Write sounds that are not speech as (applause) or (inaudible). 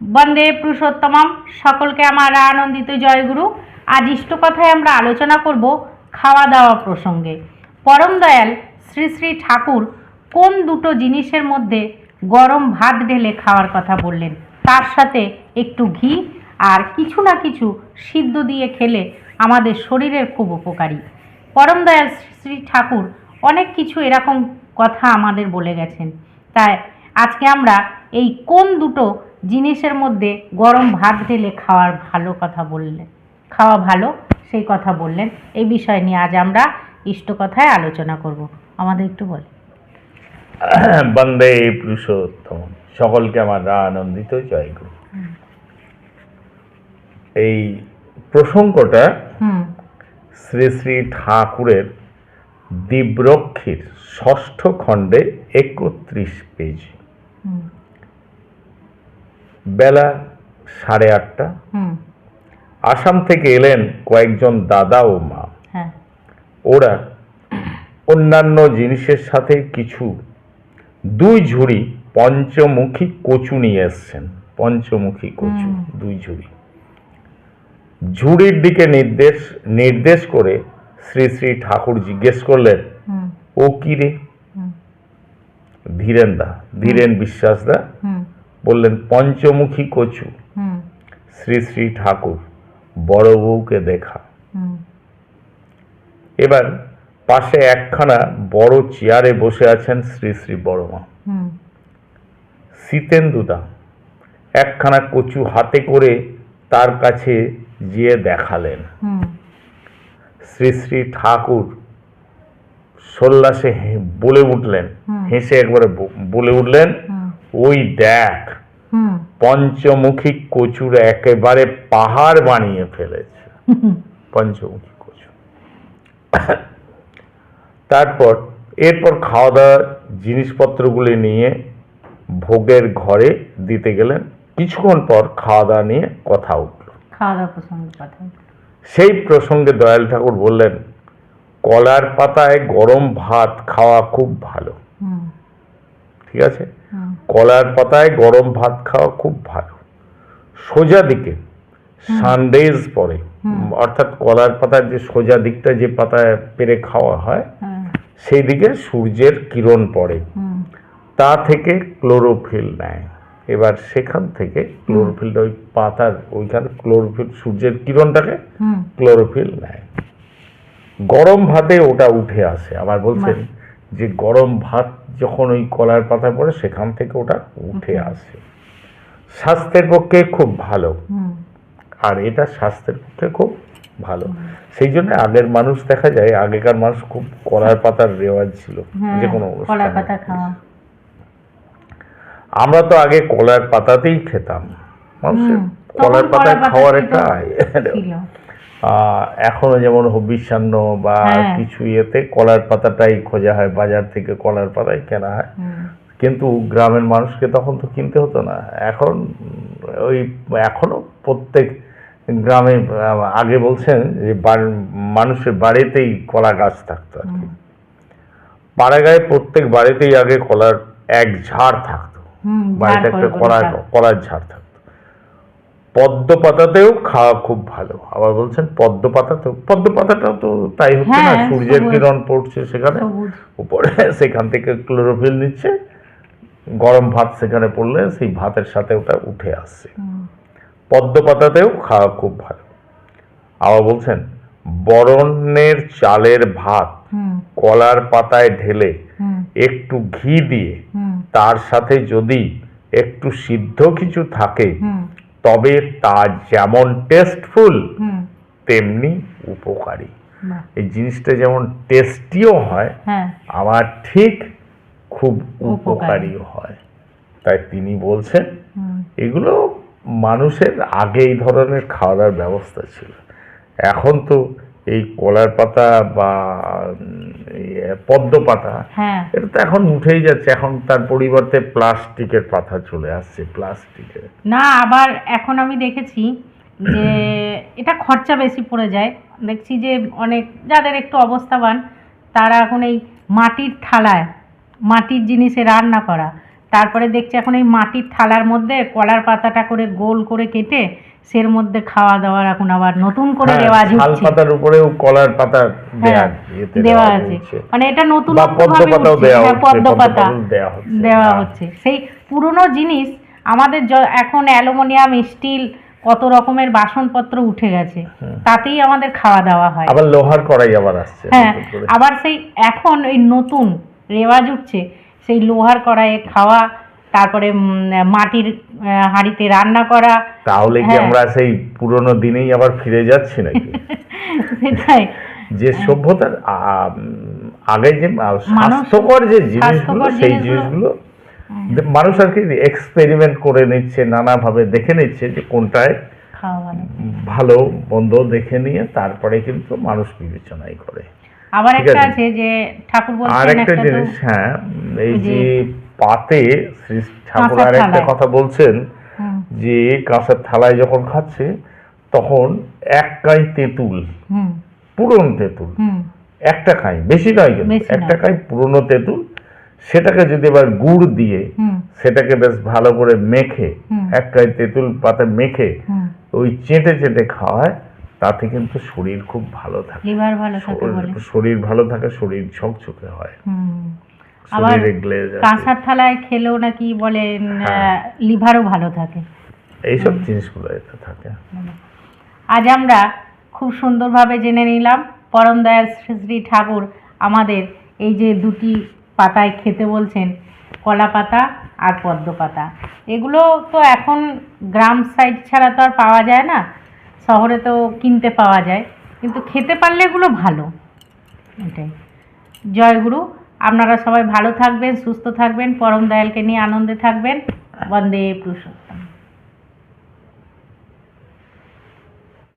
বন্দে পুরুষোত্তমম। সকলকে আমার আনন্দিত জয়গুরু। আজ ইষ্ট কথায় আমরা আলোচনা করব খাওয়া দাওয়া প্রসঙ্গে। পরম দয়াল শ্রী শ্রী ঠাকুর কোন দুটো জিনিসের মধ্যে গরম ভাত ঢেলে খাওয়ার কথা বললেন? তার সাথে একটু ঘি আর কিছু না কিছু সিদ্ধ দিয়ে খেলে আমাদের শরীরের খুব উপকারী। পরম দয়াল শ্রী ঠাকুর অনেক কিছু এরকম কথা আমাদের বলে গেছেন। তাই আজকে আমরা এই কোন দুটো জিনিসের মধ্যে গরম ভাত ঢেলে খাওয়ার ভালো কথা বললেন খাওয়া ভালো সেই কথা বললেন। এই বিষয় নিয়ে আজ আমরা ইষ্ট কথায় আলোচনা করব। আমাদের একটু বল। বন্দে পুরুষোত্তম। সকলকে আমার আনন্দিত জয় গুরু। এই প্রসঙ্গটা শ্রী শ্রী ঠাকুরের দিব্রক্ষীর ষষ্ঠ খণ্ডে একত্রিশ পেজ। বেলা সাড়ে আটটা। আসাম থেকে এলেন কয়েকজন দাদা ও মা। হ্যাঁ। ওরা অন্যান্য জিনিসের সাথে কিছু দুই ঝুড়ি পঞ্চমুখী কচু নিয়ে এসছেন। পঞ্চমুখী কচু দুই ঝুড়ি। ঝুড়ির দিকে নির্দেশ নির্দেশ করে শ্রী শ্রী ঠাকুর জিজ্ঞেস করলেন ও কি রে? ধীরেন দা ধীরেন বিশ্বাস দা বললেন পঞ্চমুখী কচু। শ্রী শ্রী ঠাকুর বড় বউকে দেখা। এবার পাশে একখানা বড় চেয়ারে বসে আছেন শ্রী শ্রী বড়মা শীতেন্দুদা একখানা কচু হাতে করে তার কাছে গিয়ে দেখালেন। শ্রী শ্রী ঠাকুর সোল্লাসে বলে উঠলেন। হেসে একবারে বলে উঠলেন। ওই দেখ পঞ্চমুখী কচুর একেবারে পাহাড় বানিয়ে ফেলেছে। পঞ্চমুখী কচু। তারপর এরপর খাওয়া দাওয়ার জিনিসপত্রগুলি নিয়ে ভোগের ঘরে দিতে গেলেন। কিছুক্ষণ পর খাওয়া দাওয়া নিয়ে কথা উঠল। খাওয়া দাওয়া প্রসঙ্গে কথা সেই প্রসঙ্গে দয়াল ঠাকুর বললেন কলার পাতায় গরম ভাত খাওয়া খুব ভালো। ঠিক আছে? কলার পাতায় গরম ভাত খাওয়া খুব ভালো। সোজা দিকে সানডেজ পরে অর্থাৎ কলার পাতার যে সোজা দিকটা যে পাতায় পেরে খাওয়া হয় হ্যাঁ। সেই দিকে সূর্যের কিরণ পড়ে। তা থেকে ক্লোরোফিল নেয়। এবার সেখান থেকে ক্লোরোফিলটা ওই পাতার ওইখানে ক্লোরোফিল সূর্যের কিরণটাকে ক্লোরোফিল নেয়। গরম ভাতে ওটা উঠে আসে। আবার বলছেন যে গরম ভাত যখন ওই কলার পাতা পড়ে সেখান থেকে ওটা উঠে আসে। স্বাস্থ্যের পক্ষে খুব ভালো। আর এটা স্বাস্থ্যের পক্ষে খুব ভালো। সেই জন্য আগের মানুষ দেখা যায় আগেকার মানুষ খুব কলার পাতার রেওয়াজ ছিল। হ্যাঁ যে কোনো। আমরা তো আগে কলার পাতাতেই খেতাম। মানুষের কলার পাতায় খাওয়ার একটা এখনও যেমন হবিষ্যান্ন বা হ্যাঁ। কিছু ইয়েতে কলার পাতাটাই খোঁজা হয় বাজার থেকে কলার পাতাই কেনা হয় কিন্তু গ্রামের মানুষকে তখন তো কিনতে হতো না এখন ওই এখনও প্রত্যেক গ্রামে আগে বলছেন যে মানুষের বাড়িতেই কলা গাছ থাকতো আর কি। পাড়াগায় প্রত্যেক বাড়িতেই আগে কলার এক ঝাড় থাকতো বাড়িতে একটা খাওয়া। কলার ঝাড় থাকতো পদ্ম পাতাতেও খাওয়া খুব ভালো। আবার বলছেন পদ্ম পাতাতেও পদ্ম পাতাটাও তো তাই হচ্ছে না হ্যাঁ, সূর্যের কিরণ পড়ছে সেখানে উপরে সেখান থেকে ক্লোরোফিল নিচ্ছে গরম ভাত সেখানে পড়লে সেই ভাতের সাথে ওটা উঠে আসছে। পদ্ম পাতাতেও খাওয়া খুব ভালো। আবার বলছেন বরণের চালের ভাত কলার পাতায় ঢেলে একটু ঘি দিয়ে তার সাথে যদি একটু সিদ্ধ কিছু থাকে তবে তা যেমন টেস্টফুল তেমনি উপকারী। এই জিনিসটা যেমন টেস্টিও হয় হ্যাঁ। আমার ঠিক খুব উপকারী। উপকারী হয়। তাই তিনি বলছেন এগুলো মানুষের আগে এই ধরনের খাওয়া দাওয়ার ব্যবস্থা ছিল। এখন তো এই কলার পাতা বা পদ্ম পাতা হ্যাঁ। এটা তো এখন উঠেই যাচ্ছে। এখন তার পরিবর্তে প্লাস্টিকের পাতা চলে আসছে প্লাস্টিকের। না আবার এখন আমি দেখেছি যে (clears throat) এটা খরচা বেশি পড়ে যায়। দেখছি যে অনেক যাদের একটু অবস্থাবান তারা এখন এই মাটির থালায় মাটির জিনিসে রান্না করা তারপরে দেখছি এখন এই মাটির থালার মধ্যে কলার পাতাটা করে গোল করে কেটে সের মধ্যে খাওয়া দাওয়ার এখন আবার নতুন করে হ্যাঁ, রেওয়াজ শাল হচ্ছে। পাতার উপরেও কলার পাতা দেয়া হ্যাঁ, দেওয়া দেওয়া আছে। মানে এটা নতুন বা পদ্ম দেওয়া পাতা দেওয়া হচ্ছে। দেওয়া হ্যাঁ। হচ্ছে। সেই পুরনো জিনিস আমাদের এখন অ্যালুমিনিয়াম স্টিল কত রকমের বাসনপত্র উঠে গেছে তাতেই আমাদের খাওয়া দাওয়া হয়। আবার লোহার কড়াই আবার আসছে হ্যাঁ আবার সেই এখন ওই নতুন রেওয়াজ উঠছে। সেই লোহার কড়াইয়ে খাওয়া তারপরে মাটির হাঁড়িতে রান্না করা। তাহলে কি হ্যাঁ। আমরা সেই পুরনো দিনেই আবার ফিরে যাচ্ছি নাকি? (laughs) সেটাই। যে সভ্যতার আগে যে স্বাস্থ্যকর যে জিনিসগুলো সেই জিনিসগুলো- জিনিসগুলো মানুষ আর কি এক্সপেরিমেন্ট করে নিচ্ছে নানাভাবে দেখে নিচ্ছে যে কোনটায় ভালো ভালো মন্দ দেখে নিয়ে তারপরে কিন্তু মানুষ বিবেচনাই করে। আবার একটা আছে। যে ঠাকুর বলছেন একটা একটা জিনিস হ্যাঁ এই যে পাতে শ্রী ঠাকুর কথা বলছেন যে কাঁসার থালায় যখন খাচ্ছে তখন এক কাই তেঁতুল পুরন তেঁতুল একটা খাই বেশি নয় কিন্তু একটা। খাই পুরনো তেঁতুল সেটাকে যদি এবার গুড় দিয়ে সেটাকে বেশ ভালো করে মেখে। এক কাই তেঁতুল পাতা মেখে ওই চেটে চেটে খাওয়ায় তাতে কিন্তু শরীর খুব ভালো থাকে। লিভার ভালো থাকে বলে। শরীর- ভালো থাকে শরীর ঝকঝকে হয়। হুম। আবার কাঁসার থালায় খেলেও নাকি বলেন হ্যাঁ। লিভারও ভালো থাকে। এইসব জিনিসগুলো এতে থাকে। আজ আমরা খুব সুন্দরভাবে জেনে নিলাম পরম দয়াল শ্রী ঠাকুর আমাদের এই যে দুটি পাতায় খেতে বলছেন কলা পাতা আর পদ্ম পাতা। এগুলো তো এখন গ্রাম সাইড ছাড়া তো আর পাওয়া যায় না। শহরে তো কিনতে পাওয়া যায়, কিন্তু খেতে পারলে এগুলো ভালো। এটাই। জয়গুরু আপনারা সবাই ভালো থাকবেন, সুস্থ থাকবেন, পরম দয়ালকে নিয়ে আনন্দে থাকবেন। বন্দে পুরুষ